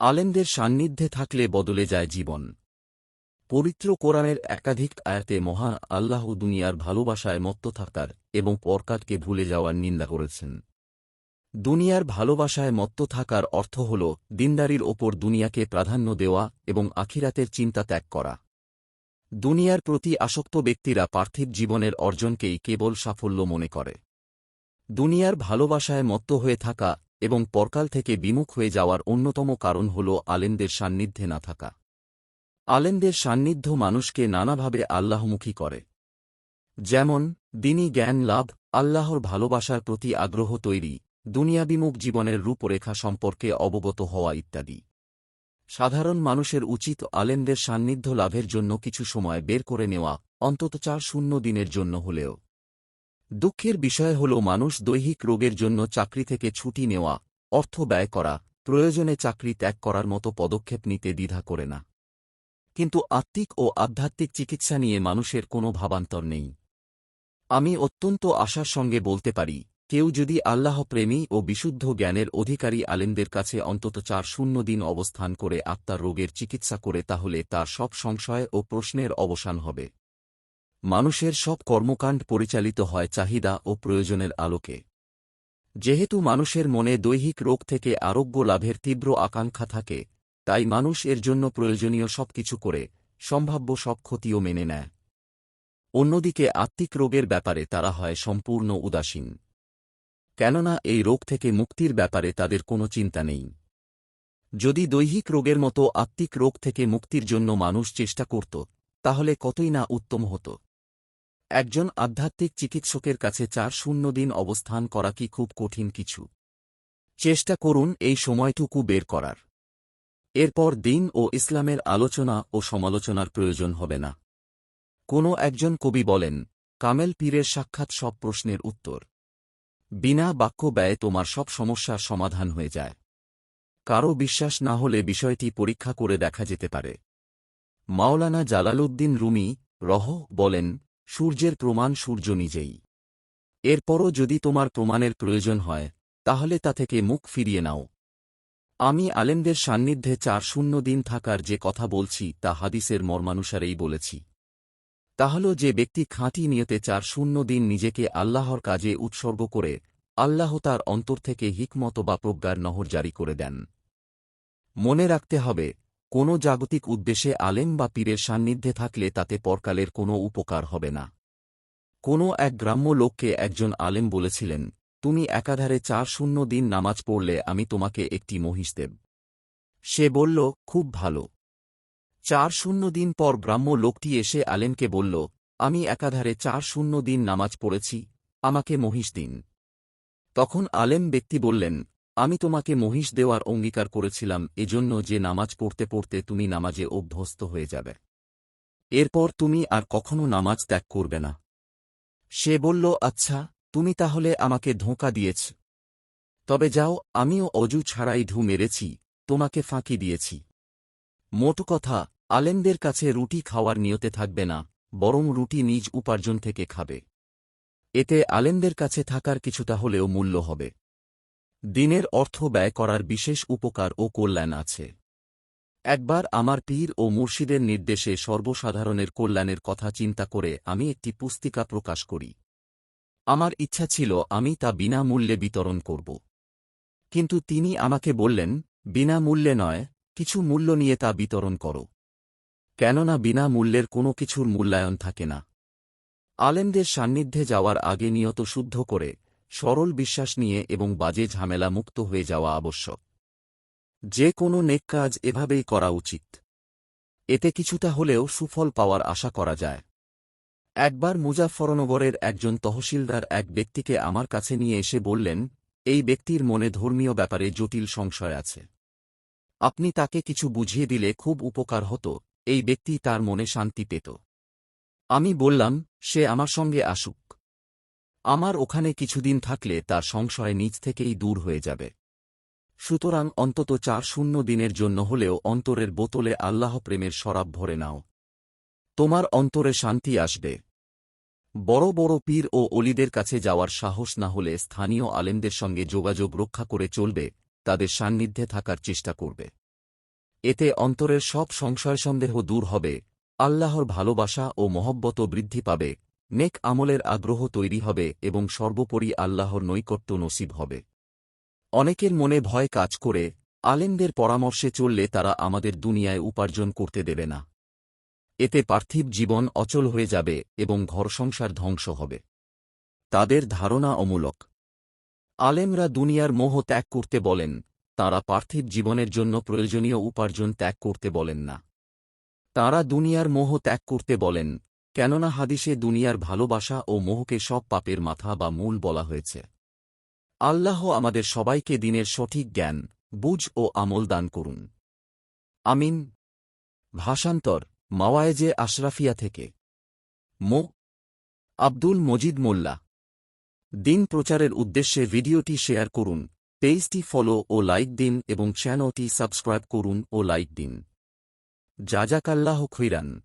আলেমদের সান্নিধ্যে থাকলে বদলে যায় জীবন। পবিত্র কোরআনের একাধিক আয়াতে মহান আল্লাহ দুনিয়ার ভালোবাসায় মত্ত থাকার এবং পরকাতকে ভুলে যাওয়ার নিন্দা করেছেন। দুনিয়ার ভালোবাসায় মত্ত থাকার অর্থ হল দিনদারির ওপর দুনিয়াকে প্রাধান্য দেওয়া এবং আখিরাতের চিন্তা ত্যাগ করা। দুনিয়ার প্রতি আসক্ত ব্যক্তিরা পার্থিব জীবনের অর্জনকেই কেবল সাফল্য মনে করে। দুনিয়ার ভালোবাসায় মত্ত হয়ে থাকা এবং পরকাল থেকে বিমুখ হয়ে যাওয়ার অন্যতম কারণ হল আলেমদের সান্নিধ্যে না থাকা। আলেমদের সান্নিধ্য মানুষকে নানাভাবে আল্লাহমুখী করে। যেমন দিনই জ্ঞান লাভ, আল্লাহর ভালোবাসার প্রতি আগ্রহ তৈরি, দুনিয়াবিমুখ জীবনের রূপরেখা সম্পর্কে অবগত হওয়া ইত্যাদি। সাধারণ মানুষের উচিত আলেমদের সান্নিধ্য লাভের জন্য কিছু সময় বের করে নেওয়া, অন্তত চার শূন্য দিনের জন্য হলেও। দুঃখের বিষয় হল মানুষ দৈহিক রোগের জন্য চাকরি থেকে ছুটি নেওয়া, অর্থ ব্যয় করা, প্রয়োজনে চাকরি ত্যাগ করার মতো পদক্ষেপ নিতে দ্বিধা করে না। কিন্তু আত্মিক ও আধ্যাত্মিক চিকিৎসা নিয়ে মানুষের কোনো ভাবান্তর নেই। আমি অত্যন্ত আশার সঙ্গে বলতে পারি, কেউ যদি আল্লাহ প্রেমী ও বিশুদ্ধ জ্ঞানের অধিকারী আলেমদের কাছে অন্তত চার শূন্য দিন অবস্থান করে আত্মার রোগের চিকিৎসা করে তাহলে তার সব সংশয় ও প্রশ্নের অবসান হবে। মানুষের সব কর্মকাণ্ড পরিচালিত হয় চাহিদা ও প্রয়োজনের আলোকে। যেহেতু মানুষের মনে দৈহিক রোগ থেকে আরোগ্য লাভের তীব্র আকাঙ্ক্ষা থাকে, তাই মানুষ এর জন্য প্রয়োজনীয় সবকিছু করে সম্ভাব্য সব ক্ষতিও মেনে নেয়। অন্যদিকে আত্মিক রোগের ব্যাপারে তারা হয় সম্পূর্ণ উদাসীন। কেননা এই রোগ থেকে মুক্তির ব্যাপারে তাদের কোনো চিন্তা নেই। যদি দৈহিক রোগের মতো আত্মিক রোগ থেকে মুক্তির জন্য মানুষ চেষ্টা করত, তাহলে কতই না উত্তম হতো। একজন আধ্যাত্মিক চিকিৎসকের কাছে চার শূন্য দিন অবস্থান করা কি খুব কঠিন কিছু? চেষ্টা করুন এই সময়টুকু বের করার। এরপর দিন ও ইসলামের আলোচনা ও সমালোচনার প্রয়োজন হবে না। কোনো একজন কবি বলেন, কামেল পীরের সাক্ষাৎ সব প্রশ্নের উত্তর। বিনা বাক্য ব্যয়ে তোমার সব সমস্যার সমাধান হয়ে যায়। কারও বিশ্বাস না হলে বিষয়টি পরীক্ষা করে দেখা যেতে পারে। মাওলানা জালালউদ্দিন রুমি রহ বলেন সূর্যের প্রমাণ সূর্য নিজেই। এরপরও যদি তোমার প্রমাণের প্রয়োজন হয়, তাহলে তা থেকে মুখ ফিরিয়ে নাও। আমি আলেমদের সান্নিধ্যে চার শূন্য দিন থাকার যে কথা বলছি, তা হাদিসের মর্মানুসারেই বলেছি। তাহল যে ব্যক্তি খাঁটি নিয়তে চার শূন্য দিন নিজেকে আল্লাহর কাজে উৎসর্গ করে, আল্লাহ তার অন্তর থেকে হিকমত বা প্রজ্ঞার নহর জারি করে দেন। মনে রাখতে হবে কোনো জাগতিক উদ্দেশ্যে আলেম বা পীরের সান্নিধ্যে থাকলে তাতে পরকালের কোনো উপকার হবে না। কোনো এক গ্রাম্য লোককে একজন আলেম বলেছিলেন, তুমি একাধারে চার শূন্য দিন নামাজ পড়লে আমি তোমাকে একটি মহিষ দেব। সে বলল, খুব ভালো। চার শূন্য দিন পর গ্রাম্য লোকটি এসে আলেমকে বলল, আমি একাধারে চার শূন্য দিন নামাজ পড়েছি, আমাকে মহিষ দিন। তখন আলেম ব্যক্তি বললেন আমি তোমাকে মহিষ দেওয়ার অঙ্গীকার করেছিলাম, এজন্য যে নামাজ পড়তে পড়তে তুমি নামাজে অভ্যস্ত হয়ে যাবে। এরপর তুমি আর কখনো নামাজ ত্যাগ করবে না। সে বলল আচ্ছা তুমি তাহলে আমাকে ধোঁকা দিয়েছ। তবে যাও, আমিও অজু ছাড়াই ঢু মেরেছি, তোমাকে ফাঁকি দিয়েছি। মোট কথা, আলেমদের কাছে রুটি খাওয়ার নিয়তে থাকবে না, বরং রুটি নিজ উপার্জন থেকে খাবে। এতে আলেমদের কাছে থাকার কিছুটা হলেও মূল্য হবে। দিনের অর্থ ব্যয় করার বিশেষ উপকার ও কল্যাণ আছে। একবার আমার পীর ও মুর্শিদের নির্দেশে সর্বসাধারণের কল্যাণের কথা চিন্তা করে আমি একটি পুস্তিকা প্রকাশ করি। আমার ইচ্ছা ছিল আমি তা বিনামূল্যে বিতরণ করব। কিন্তু তিনি আমাকে বললেন, বিনামূল্যে নয়, কিছু মূল্য নিয়ে তা বিতরণ করো। কেননা বিনা মূল্যের কোনো কিছুর মূল্যায়ন থাকে না। আলেমদের সান্নিধ্যে যাওয়ার আগে নিয়ত শুদ্ধ করে সরল বিশ্বাস নিয়ে এবং বাজে ঝামেলা মুক্ত হয়ে যাওয়া আবশ্যক। যে কোনো নেক কাজ এভাবেই করা উচিত। এতে কিছুটা হলেও সুফল পাওয়ার আশা করা যায়। একবার মুজাফরনগরের একজন তহসিলদার এক ব্যক্তিকে আমার কাছে নিয়ে এসে বললেন, এই ব্যক্তির মনে ধর্মীয় ব্যাপারে জটিল সংশয় আছে। আপনি তাকে কিছু বুঝিয়ে দিলে খুব উপকার হতো, এই ব্যক্তি তার মনে শান্তি পেত। আমি বললাম, সে আমার সঙ্গে আসুক। আমার ওখানে কিছুদিন থাকলে তার সংশয় নিজ থেকেই দূর হয়ে যাবে। সুতরাং অন্তত চার শূন্য দিনের জন্য হলেও অন্তরের বোতলে আল্লাহ প্রেমের শরাব ভরে নাও। তোমার অন্তরে শান্তি আসবে। বড় বড় পীর ও অলিদের কাছে যাওয়ার সাহস না হলে স্থানীয় আলেমদের সঙ্গে যোগাযোগ রক্ষা করে চলবে, তাদের সান্নিধ্যে থাকার চেষ্টা করবে। এতে অন্তরের সব সংশয় সন্দেহ দূর হবে, আল্লাহর ভালোবাসা ও মহব্বত বৃদ্ধি পাবে। নেক আমলের আগ্রহ তৈরি হবে এবং সর্বোপরি আল্লাহর নৈকট্য নসিব হবে। অনেকের মনে ভয় কাজ করে, আলেমদের পরামর্শে চললে তারা আমাদের দুনিয়ায় উপার্জন করতে দেবে না। এতে পার্থিব জীবন অচল হয়ে যাবে এবং ঘরসংসার ধ্বংস হবে। তাদের ধারণা অমূলক। আলেমরা দুনিয়ার মোহ ত্যাগ করতে বলেন, তারা পার্থিব জীবনের জন্য প্রয়োজনীয় উপার্জন ত্যাগ করতে বলেন না। তারা দুনিয়ার মোহ ত্যাগ করতে বলেন কেননা হাদিসে দুনিয়ার ভালোবাসা ও মোহকে সব পাপের মাথা বা মূল বলা হয়েছে। আল্লাহ আমাদের সবাইকে দিনের সঠিক জ্ঞান, বুঝ ও আমল দান করুন। আমিন। ভাষান্তর, মাওয়ায়েজে আশরাফিয়া থেকে। মো. আব্দুল মজিদ মোল্লা। দিন প্রচারের উদ্দেশ্যে ভিডিওটি শেয়ার করুন, পেজটি ফলো ও লাইক দিন এবং চ্যানেলটি সাবস্ক্রাইব করুন ও লাইক দিন। জাজাকাল্লাহ খৈরান।